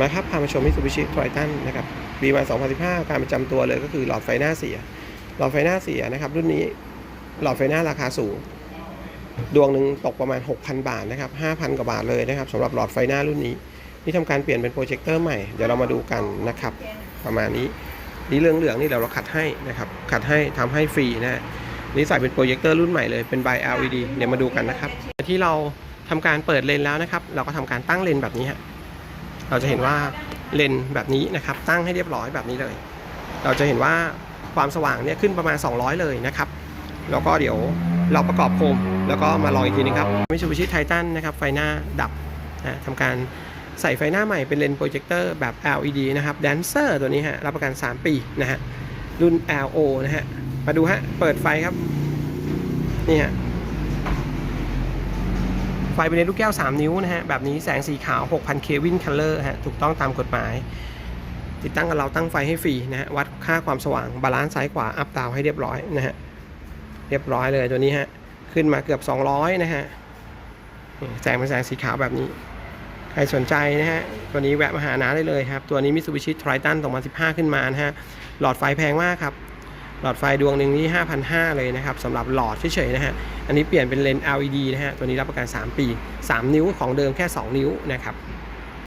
มาครับพามาชมมิ t ูบิชิไททันนะครับปีมา2015 การประจำตัวเลยก็คือหลอดไฟหน้าเสีย หลอดไฟหน้าเสียนะครับ รุ่นนี้หลอดไฟหน้าราคาสูง ดวงหนึ่งตกประมาณ 6,000 บาทนะครับ 5,000 กว่าบาทเลยนะครับสำหรับหลอดไฟหน้ารุ่นนี้ที่ทำการเปลี่ยนเป็นโปรเจคเตอร์ใหม่ เดี๋ยวเรามาดูกันนะครับ ประมาณนี้ นี่เรื่องเหลืองนี่เดี๋ยวเราขัดให้นะครับ ขัดให้ทำให้ฟรีนะฮะนี่ใส่เป็นโปรเจคเตอร์รุ่นใหม่เลย เป็น by LED เดี๋ยวมาดูกันนะครับ ที่เราทำการเปิดเลนแล้วนะครับ เราก็ทำการตั้งเลนแบบนี้ฮะ เราจะเห็นว่าเลนแบบนี้นะครับตั้งให้เรียบร้อยแบบนี้เลย เราจะเห็นว่าความสว่างเนี่ยขึ้นประมาณ 200 เลยนะครับ แล้วก็เดี๋ยวเราประกอบโคมแล้วก็มาลองอีกทีนึงครับมิ t ูบิชิไททันนะครับไฟหน้าดับนะทำการใส่ไฟหน้าใหม่เป็นเลนส์โปรเจคเตอร์แบบ LED นะครับ Dancer ตัวนี้ฮะรับประกัน 3 ปีนะฮะรุ่น LO นะฮะมาดูฮะเปิดไฟครับนี่ฮะ ไฟเป็นเลนลูกแก้ว 3 นิ้วนะฮะ แบบนี้แสงสีขาว 6,000 เควินคัลเลอร์ฮะ ถูกต้องตามกฎหมาย ติดตั้งกับเราตั้งไฟให้ฟรีนะฮะ วัดค่าความสว่าง บาลานซ์ซ้ายขวา อัพดาวให้เรียบร้อยนะฮะ เรียบร้อยเลยตัวนี้ฮะ ขึ้นมาเกือบ 200 นะฮะ แสงเป็นแสงสีขาวแบบนี้ ใครสนใจนะฮะ ตัวนี้แวะมาหาน้าได้เลยครับ ตัวนี้มิ t ูบิชิไททัน2015 ขึ้นมานะฮะ หลอดไฟแพงมากครับ หลอดไฟดวงหนึ่งนี่5,500 เลยนะครับสำหรับหลอดเฉยๆนะฮะ อันนี้เปลี่ยนเป็นเลนส์ LED นะฮะ ตัวนี้รับประกัน 3 ปี 3 นิ้วของเดิมแค่ 2 นิ้วนะครับ